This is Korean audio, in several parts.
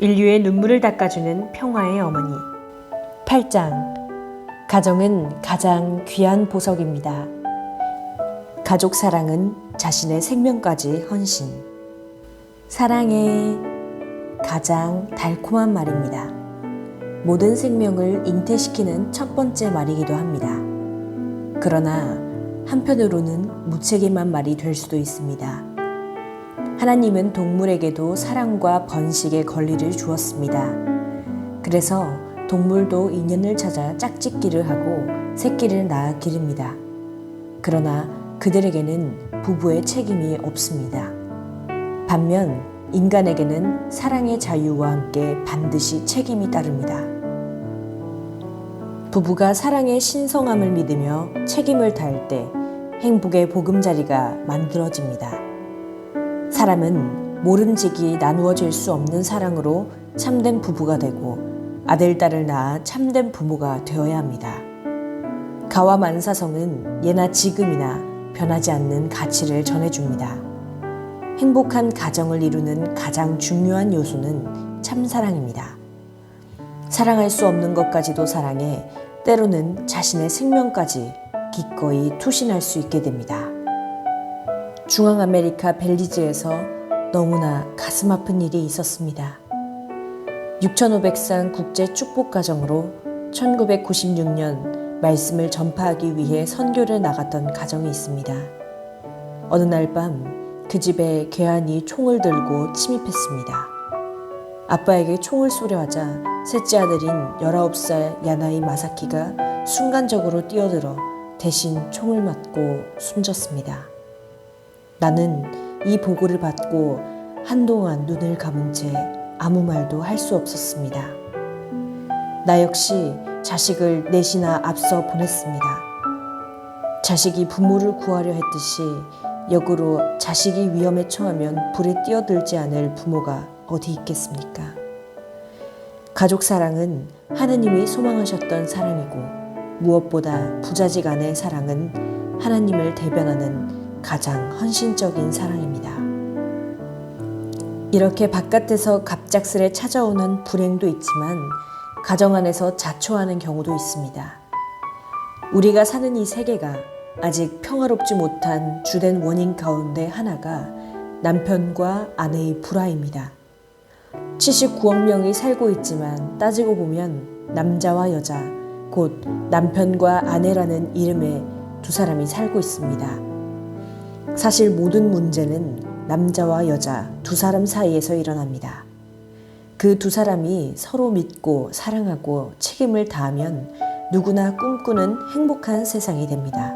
인류의 눈물을 닦아주는 평화의 어머니. 8장. 가정은 가장 귀한 보석입니다. 가족 사랑은 자신의 생명까지 헌신. 사랑의 가장 달콤한 말입니다. 모든 생명을 잉태시키는 첫 번째 말이기도 합니다. 그러나 한편으로는 무책임한 말이 될 수도 있습니다. 하나님은 동물에게도 사랑과 번식의 권리를 주었습니다. 그래서 동물도 인연을 찾아 짝짓기를 하고 새끼를 낳아 기릅니다. 그러나 그들에게는 부부의 책임이 없습니다. 반면 인간에게는 사랑의 자유와 함께 반드시 책임이 따릅니다. 부부가 사랑의 신성함을 믿으며 책임을 다할 때 행복의 보금자리가 만들어집니다. 사람은 모름지기 나누어질 수 없는 사랑으로 참된 부부가 되고 아들, 딸을 낳아 참된 부모가 되어야 합니다. 가와 만사성은 예나 지금이나 변하지 않는 가치를 전해줍니다. 행복한 가정을 이루는 가장 중요한 요소는 참사랑입니다. 사랑할 수 없는 것까지도 사랑해 때로는 자신의 생명까지 기꺼이 투신할 수 있게 됩니다. 중앙아메리카 벨리즈에서 너무나 가슴 아픈 일이 있었습니다. 6500상 국제 축복 가정으로 1996년 말씀을 전파하기 위해 선교를 나갔던 가정이 있습니다. 어느 날 밤 그 집에 괴한이 총을 들고 침입했습니다. 아빠에게 총을 쏘려하자 셋째 아들인 19살 야나이 마사키가 순간적으로 뛰어들어 대신 총을 맞고 숨졌습니다. 나는 이 보고를 받고 한동안 눈을 감은 채 아무 말도 할 수 없었습니다. 나 역시 자식을 넷이나 앞서 보냈습니다. 자식이 부모를 구하려 했듯이 역으로 자식이 위험에 처하면 불에 뛰어들지 않을 부모가 어디 있겠습니까? 가족 사랑은 하느님이 소망하셨던 사랑이고 무엇보다 부자직 간의 사랑은 하나님을 대변하는 가장 헌신적인 사랑입니다. 이렇게 바깥에서 갑작스레 찾아오는 불행도 있지만 가정 안에서 자초하는 경우도 있습니다. 우리가 사는 이 세계가 아직 평화롭지 못한 주된 원인 가운데 하나가 남편과 아내의 불화입니다. 79억 명이 살고 있지만 따지고 보면 남자와 여자, 곧 남편과 아내라는 이름의 두 사람이 살고 있습니다. 사실 모든 문제는 남자와 여자 두 사람 사이에서 일어납니다. 그 두 사람이 서로 믿고 사랑하고 책임을 다하면 누구나 꿈꾸는 행복한 세상이 됩니다.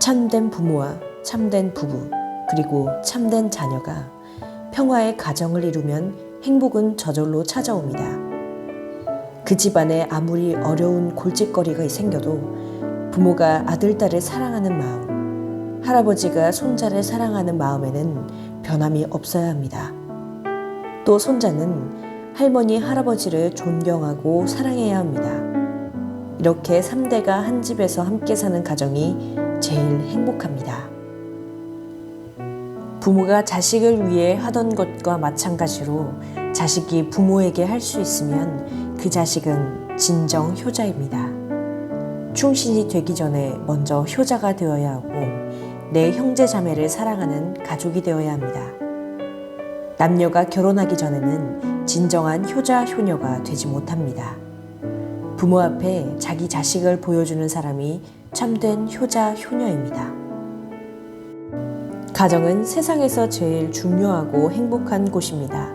참된 부모와 참된 부부, 그리고 참된 자녀가 평화의 가정을 이루면 행복은 저절로 찾아옵니다. 그 집안에 아무리 어려운 골칫거리가 생겨도 부모가 아들, 딸을 사랑하는 마음, 할아버지가 손자를 사랑하는 마음에는 변함이 없어야 합니다. 또 손자는 할머니, 할아버지를 존경하고 사랑해야 합니다. 이렇게 3대가 한 집에서 함께 사는 가정이 제일 행복합니다. 부모가 자식을 위해 하던 것과 마찬가지로 자식이 부모에게 할 수 있으면 그 자식은 진정 효자입니다. 충신이 되기 전에 먼저 효자가 되어야 하고 내 형제 자매를 사랑하는 가족이 되어야 합니다. 남녀가 결혼하기 전에는 진정한 효자 효녀가 되지 못합니다. 부모 앞에 자기 자식을 보여주는 사람이 참된 효자 효녀입니다. 가정은 세상에서 제일 중요하고 행복한 곳입니다.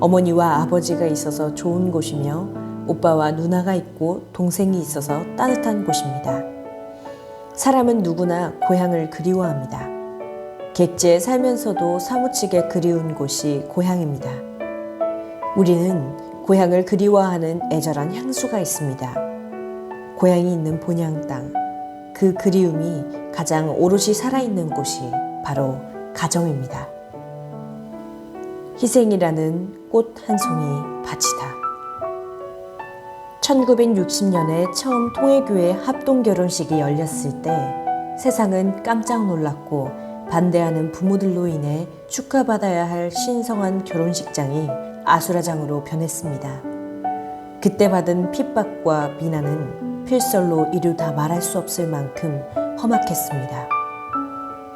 어머니와 아버지가 있어서 좋은 곳이며 오빠와 누나가 있고 동생이 있어서 따뜻한 곳입니다. 사람은 누구나 고향을 그리워합니다. 객지에 살면서도 사무치게 그리운 곳이 고향입니다. 우리는 고향을 그리워하는 애절한 향수가 있습니다. 고향이 있는 본향 땅, 그 그리움이 가장 오롯이 살아있는 곳이 바로 가정입니다. 희생이라는 꽃 한 송이 바치다. 1960년에 처음 통일교회 합동 결혼식이 열렸을 때 세상은 깜짝 놀랐고 반대하는 부모들로 인해 축하받아야 할 신성한 결혼식장이 아수라장으로 변했습니다. 그때 받은 핍박과 비난은 필설로 이루 다 말할 수 없을 만큼 험악했습니다.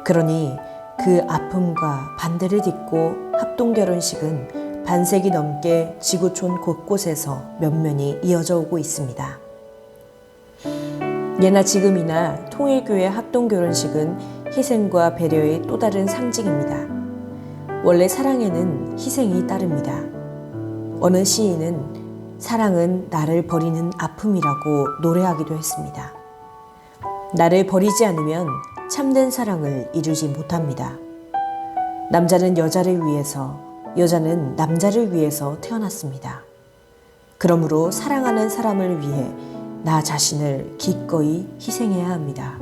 그러니 그 아픔과 반대를 딛고 합동 결혼식은 반세기 넘게 지구촌 곳곳에서 면면이 이어져 오고 있습니다. 예나 지금이나 통일교회 합동 결혼식은 희생과 배려의 또 다른 상징입니다. 원래 사랑에는 희생이 따릅니다. 어느 시인은 사랑은 나를 버리는 아픔이라고 노래하기도 했습니다. 나를 버리지 않으면 참된 사랑을 이루지 못합니다. 남자는 여자를 위해서, 여자는 남자를 위해서 태어났습니다. 그러므로 사랑하는 사람을 위해 나 자신을 기꺼이 희생해야 합니다.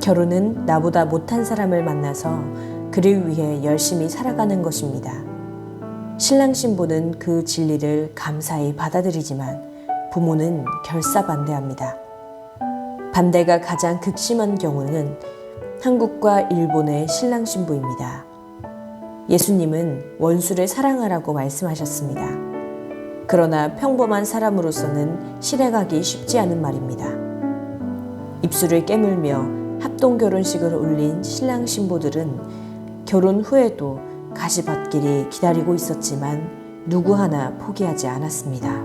결혼은 나보다 못한 사람을 만나서 그를 위해 열심히 살아가는 것입니다. 신랑 신부는 그 진리를 감사히 받아들이지만 부모는 결사 반대합니다. 반대가 가장 극심한 경우는 한국과 일본의 신랑 신부입니다. 예수님은 원수를 사랑하라고 말씀하셨습니다. 그러나 평범한 사람으로서는 실행하기 쉽지 않은 말입니다. 입술을 깨물며 합동 결혼식을 올린 신랑 신부들은 결혼 후에도 가시밭길이 기다리고 있었지만 누구 하나 포기하지 않았습니다.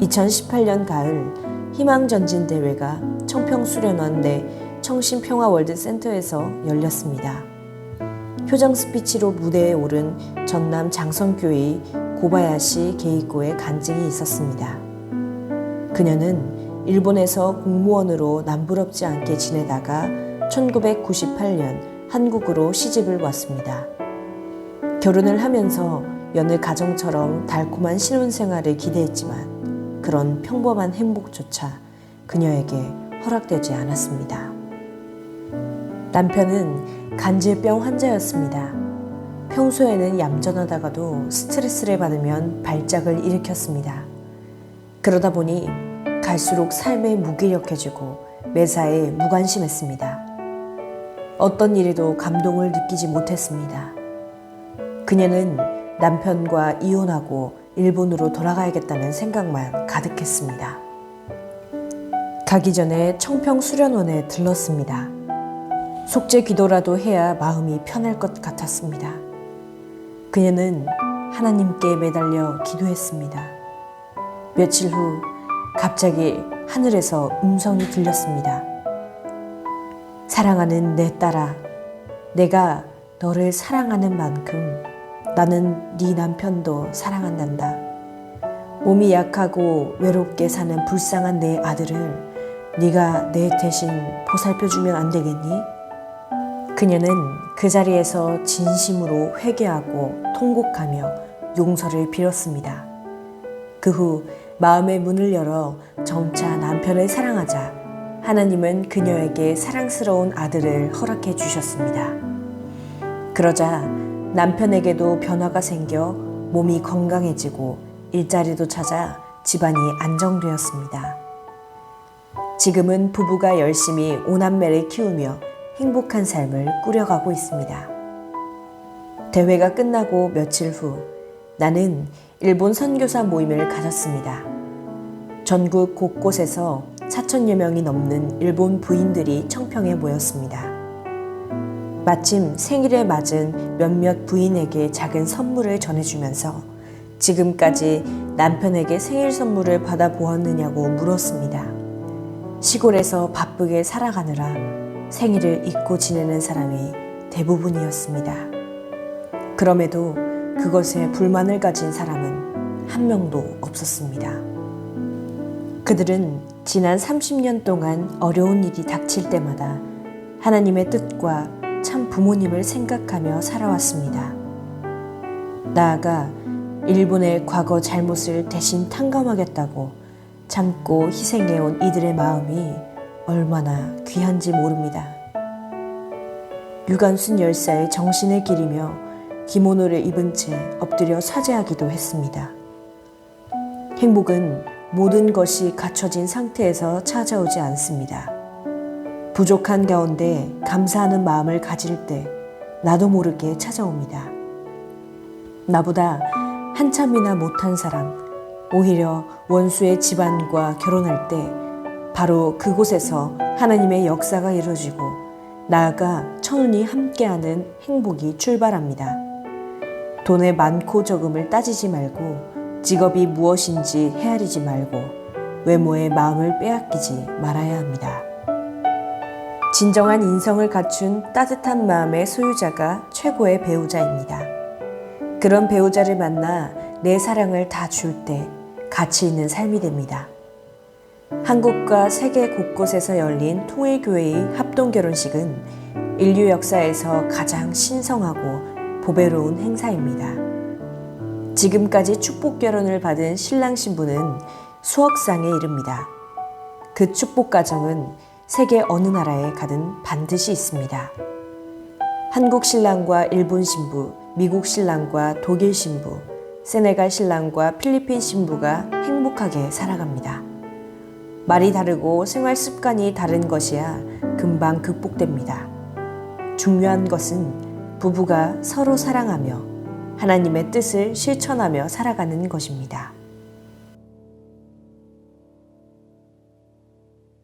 2018년 가을 희망전진 대회가 청평수련원 내 청신평화월드센터에서 열렸습니다. 효정 스피치로 무대에 오른 전남 장성교의 고바야시 게이코의 간증이 있었습니다. 그녀는 일본에서 공무원으로 남부럽지 않게 지내다가 1998년 한국으로 시집을 왔습니다. 결혼을 하면서 여느 가정처럼 달콤한 신혼생활을 기대했지만 그런 평범한 행복조차 그녀에게 허락되지 않았습니다. 남편은 간질병 환자였습니다. 평소에는 얌전하다가도 스트레스를 받으면 발작을 일으켰습니다. 그러다 보니 갈수록 삶에 무기력해지고 매사에 무관심했습니다. 어떤 일에도 감동을 느끼지 못했습니다. 그녀는 남편과 이혼하고 일본으로 돌아가야겠다는 생각만 가득했습니다. 가기 전에 청평 수련원에 들렀습니다. 속죄 기도라도 해야 마음이 편할 것 같았습니다. 그녀는 하나님께 매달려 기도했습니다. 며칠 후 갑자기 하늘에서 음성이 들렸습니다. 사랑하는 내 딸아, 내가 너를 사랑하는 만큼 나는 네 남편도 사랑한단다. 몸이 약하고 외롭게 사는 불쌍한 내 아들을 네가 내 대신 보살펴주면 안 되겠니? 그녀는 그 자리에서 진심으로 회개하고 통곡하며 용서를 빌었습니다. 그 후 마음의 문을 열어 점차 남편을 사랑하자 하나님은 그녀에게 사랑스러운 아들을 허락해 주셨습니다. 그러자 남편에게도 변화가 생겨 몸이 건강해지고 일자리도 찾아 집안이 안정되었습니다. 지금은 부부가 열심히 오남매를 키우며 행복한 삶을 꾸려가고 있습니다. 대회가 끝나고 며칠 후 나는 일본 선교사 모임을 가졌습니다. 전국 곳곳에서 4천여 명이 넘는 일본 부인들이 청평에 모였습니다. 마침 생일에 맞은 몇몇 부인에게 작은 선물을 전해주면서 지금까지 남편에게 생일 선물을 받아보았느냐고 물었습니다. 시골에서 바쁘게 살아가느라 생일을 잊고 지내는 사람이 대부분이었습니다. 그럼에도 그것에 불만을 가진 사람은 한 명도 없었습니다. 그들은 지난 30년 동안 어려운 일이 닥칠 때마다 하나님의 뜻과 참 부모님을 생각하며 살아왔습니다. 나아가 일본의 과거 잘못을 대신 탕감하겠다고 참고 희생해온 이들의 마음이 얼마나 귀한지 모릅니다. 유관순 열사의 정신을 기리며 기모노를 입은 채 엎드려 사죄하기도 했습니다. 행복은 모든 것이 갖춰진 상태에서 찾아오지 않습니다. 부족한 가운데 감사하는 마음을 가질 때 나도 모르게 찾아옵니다. 나보다 한참이나 못한 사람, 오히려 원수의 집안과 결혼할 때 바로 그곳에서 하나님의 역사가 이루어지고 나아가 천운이 함께하는 행복이 출발합니다. 돈의 많고 적음을 따지지 말고 직업이 무엇인지 헤아리지 말고 외모의 마음을 빼앗기지 말아야 합니다. 진정한 인성을 갖춘 따뜻한 마음의 소유자가 최고의 배우자입니다. 그런 배우자를 만나 내 사랑을 다 줄 때 가치 있는 삶이 됩니다. 한국과 세계 곳곳에서 열린 통일교회의 합동 결혼식은 인류 역사에서 가장 신성하고 보배로운 행사입니다. 지금까지 축복 결혼을 받은 신랑 신부는 수억상에 이릅니다. 그 축복 가정은 세계 어느 나라에 가든 반드시 있습니다. 한국 신랑과 일본 신부, 미국 신랑과 독일 신부, 세네갈 신랑과 필리핀 신부가 행복하게 살아갑니다. 말이 다르고 생활 습관이 다른 것이야 금방 극복됩니다. 중요한 것은 부부가 서로 사랑하며 하나님의 뜻을 실천하며 살아가는 것입니다.